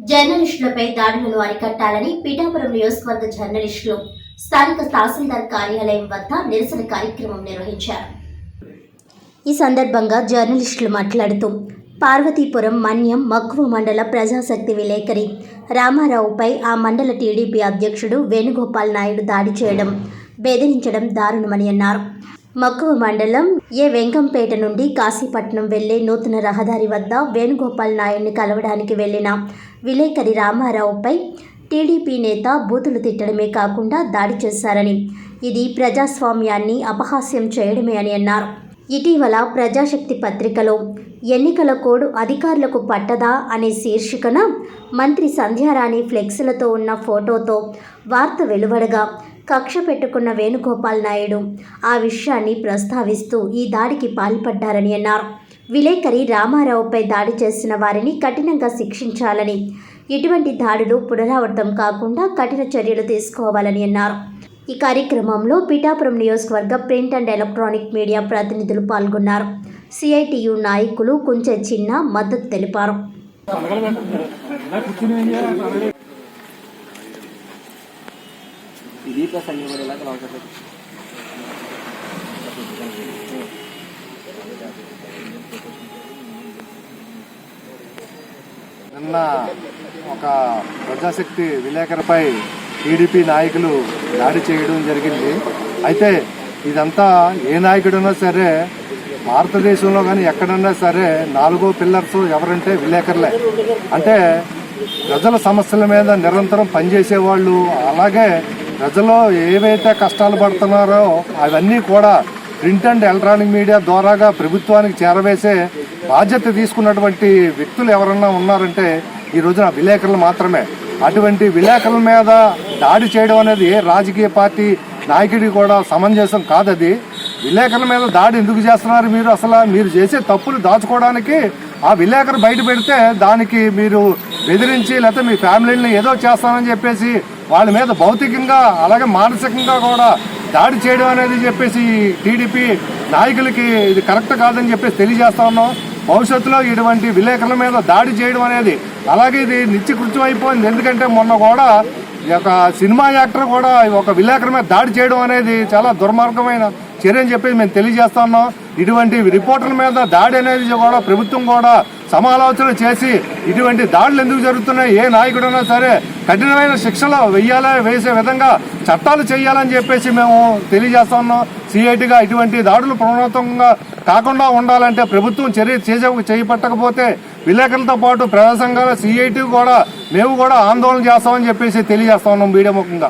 జర్నలిస్టులపై దాడులను అరికట్టాలని పిఠాపురం నియోజకవర్గ జర్నలిస్టులు స్థానిక తహసీల్దార్ కార్యాలయం వద్ద నిరసన కార్యక్రమం నిర్వహించారు. ఈ సందర్భంగా జర్నలిస్టులు మాట్లాడుతూ పార్వతీపురం మన్యం మక్కువ మండల ప్రజాశక్తి విలేకరి రామారావుపై ఆ మండల టీడీపీ అధ్యక్షుడు వేణుగోపాల్ నాయుడు దాడి చేయడం బెదిరించడం దారుణమని అన్నారు. మక్కువ మండలం ఏ వెంకంపేట నుండి కాశీపట్నం వెళ్ళే నూతన రహదారి వద్ద వేణుగోపాల్ నాయుడిని కలవడానికి వెళ్ళిన విలేకరి రామారావుపై టీడీపీ నేత బూతులు తిట్టడమే కాకుండా దాడి చేశారని ఇది ప్రజాస్వామ్యాన్ని అపహాస్యం చేయడమే అని అన్నారు. ఇటీవల ప్రజాశక్తి పత్రికలో ఎన్నికల కోడ్ అధికారులకు పట్టదా అనే శీర్షికన మంత్రి సంధ్యారాణి ఫ్లెక్స్లతో ఉన్న ఫోటోతో వార్త వెలువడగా కక్ష పెట్టుకున్న వేణుగోపాల్ నాయుడు ఆ విషయాన్ని ప్రస్తావిస్తూ ఈ దాడికి పాల్పడ్డారని అన్నారు. విలేకరి రామారావుపై దాడి చేసిన వారిని కఠినంగా శిక్షించాలని ఇటువంటి దాడులు పునరావృతం కాకుండా కఠిన చర్యలు తీసుకోవాలని అన్నారు. ఈ కార్యక్రమంలో పిఠాపురం నియోజకవర్గ ప్రింట్ అండ్ ఎలక్ట్రానిక్ మీడియా ప్రతినిధులు పాల్గొన్నారు. సిఐటియు నాయకులు కొంచెం చిన్న మద్దతు తెలిపారు. ఇది ప్లస్ అన్ని కూడా ఇలా కలవట్లేదు నిన్న ఒక ప్రజాశక్తి విలేకరుపై టీడీపీ నాయకులు దాడి చేయడం జరిగింది. అయితే ఇదంతా ఏ నాయకుడైనా సరే భారతదేశంలో కానీ ఎక్కడన్నా సరే నాలుగో పిల్లర్స్ ఎవరంటే విలేకరులే. అంటే ప్రజల సమస్యల మీద నిరంతరం పనిచేసే వాళ్ళు అలాగే ప్రజలు ఏవైతే కష్టాలు పడుతున్నారో అవన్నీ కూడా ప్రింట్ అండ్ ఎలక్ట్రానిక్ మీడియా ద్వారాగా ప్రభుత్వానికి చేరవేసే బాధ్యత తీసుకున్నటువంటి వ్యక్తులు ఎవరన్నా ఉన్నారంటే ఈ రోజున విలేకరులు మాత్రమే. అటువంటి విలేకరుల మీద దాడి చేయడం అనేది ఏ రాజకీయ పార్టీ నాయకుడికి కూడా సమంజసం కాదది. విలేకరుల మీద దాడి ఎందుకు చేస్తున్నారు మీరు? అసలు మీరు చేసే తప్పులు దాచుకోవడానికి ఆ విలేకరు బయట పెడితే దానికి మీరు బెదిరించి లేకపోతే మీ ఫ్యామిలీని ఏదో చేస్తానని చెప్పేసి వాళ్ళ మీద భౌతికంగా అలాగే మానసికంగా కూడా దాడి చేయడం అనేది చెప్పేసి టీడీపీ నాయకులకి ఇది కరెక్ట్ కాదని చెప్పేసి తెలియజేస్తా ఉన్నాం. భవిష్యత్తులో ఇటువంటి విలేకరుల మీద దాడి చేయడం అనేది అలాగే ఇది నిత్యకృత్యం అయిపోయింది. ఎందుకంటే మొన్న కూడా ఈ యొక్క సినిమా యాక్టర్ కూడా ఒక విలేకరు మీద దాడి చేయడం అనేది చాలా దుర్మార్గమైన చర్య అని చెప్పేసి మేము తెలియజేస్తా ఉన్నాం. ఇటువంటి రిపోర్టర్ల మీద దాడి అనేది కూడా ప్రభుత్వం కూడా సమాలోచన చేసి ఇటువంటి దాడులు ఎందుకు జరుగుతున్నాయి? ఏ నాయకుడైనా సరే కఠినమైన శిక్షలు వెయ్యాలి వేసే విధంగా చట్టాలు చేయాలని చెప్పేసి మేము తెలియజేస్తా ఉన్నాం సిఐటిగా ఇటువంటి దాడులు పునరావృతంగా కాకుండా ఉండాలంటే ప్రభుత్వం చర్య చేసే చేపట్టకపోతే విలేకరులతో పాటు ప్రజా సంఘాల సిఐటి కూడా మేము కూడా ఆందోళన చేస్తామని చెప్పేసి తెలియజేస్తా ఉన్నాం మీడియా ముఖంగా.